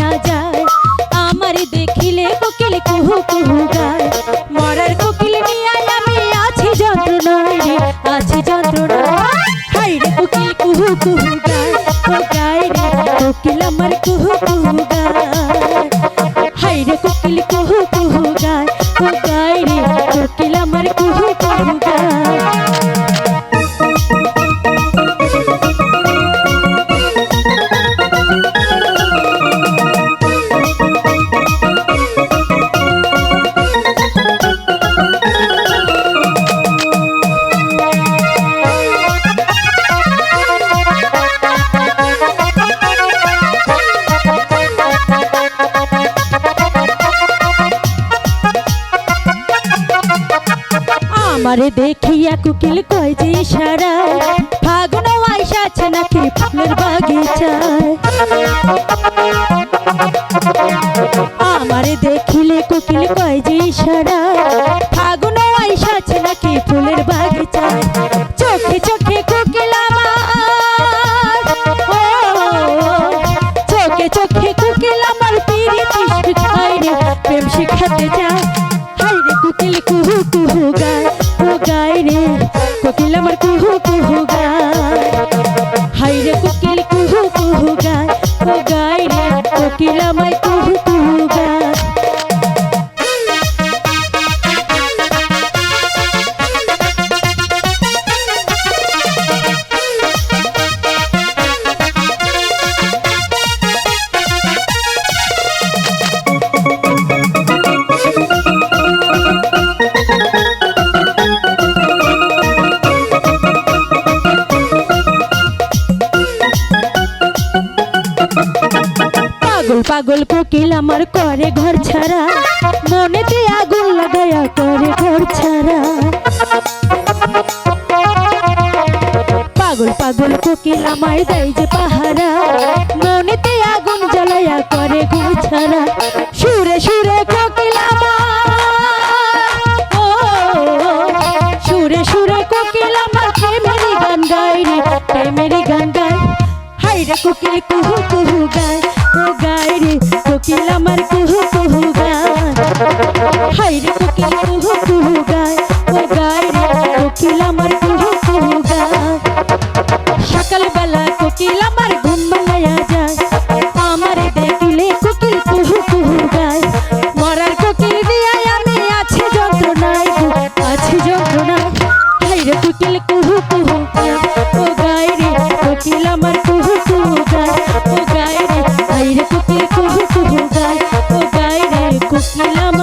ভাঙাইয়া যায়। আমার দেখিলে কোকিল কুহু কুহু গায়। মরার কোকিল নিয়ে আমি আছি যন্ত্রণায় রে, আছি যন্ত্রণায়। হাই রে কোকিল কুহু কুহু গায়। ও গায় রে কোকিল আমার কুহু কুহু আমারে দেখিয়া কুকিল কয় যে ইশারা ফাগুন আইসা আছে নাকি ফুলের বাগিচায়। আমারে দেখিলে কোকিল কয় যে ইশারা ফাগুন আছে নাকি ফুলের বাগিচায়। চোখে চোখে কোকিল আমার। চোখে চোখে কোকিল আমার, পিরিতি শিখায় রে প্রেম শিখাতে যায় আমার কুহু কুহু পাগল কোকিল আমার করে ঘর ছাড়া। মনেতে আগুন লাগায়া করে ঘর ছাড়া। পাগল পাগল কোকিল আমায় দেয় যে পাহারা। মনেতে আগুন জ্বালায়া করে ঘর ছাড়া। সুরে সুরে কোকিল আমার। সুরে সুরে কোকিল আমার প্রেমেরই গান গায় রে প্রেমেরই গান গায়। হাই রে কোকিল, কুহু কুহু গায়। ও গায় কোকিল আমার কুহু কুহু গায় হাই রে কোকিল কুহু কুহু গায় ও গায় রে কোকিল আমার কুহু কুহু গায় সকালবেলা কোকিল আমার ঘুম ভাঙায়া যায় আমার দেখিলে কোকিল কুহু কুহু গায় মরার কোকিল দিয়াই আমি আছি যন্ত্রণায় আছি যন্ত্রণায় হাই রে কোকিল কুহু কুহু গায় ও গায় রে কোকিল আমার মুশকিল